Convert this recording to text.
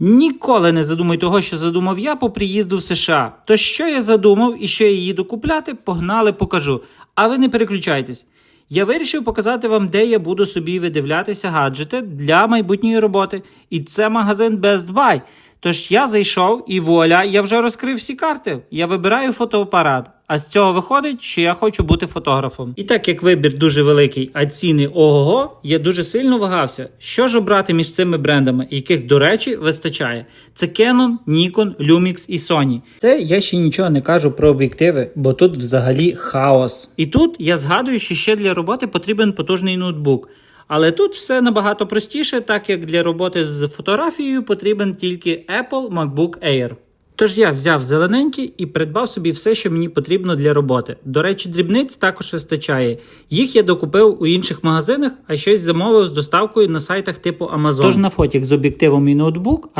Ніколи не задумай того, що задумав я по приїзду в США. То що я задумав і що я їду купляти, погнали, покажу. А ви не переключайтесь. Я вирішив показати вам, де я буду собі видивлятися гаджети для майбутньої роботи. І це магазин Best Buy. Тож я зайшов і вуаля, я вже розкрив всі карти. Я вибираю фотоапарат. А з цього виходить, що я хочу бути фотографом. І так як вибір дуже великий, а ціни ого-го, я дуже сильно вагався, що ж обрати між цими брендами, яких, до речі, вистачає. Це Canon, Nikon, Lumix і Sony. Це я ще нічого не кажу про об'єктиви, бо тут взагалі хаос. І тут я згадую, що ще для роботи потрібен потужний ноутбук. Але тут все набагато простіше, так як для роботи з фотографією потрібен тільки Apple MacBook Air. Тож я взяв зелененький і придбав собі все, що мені потрібно для роботи. До речі, дрібниць також вистачає. Їх я докупив у інших магазинах, а щось замовив з доставкою на сайтах типу Amazon. Тож на фотік з об'єктивом і ноутбук,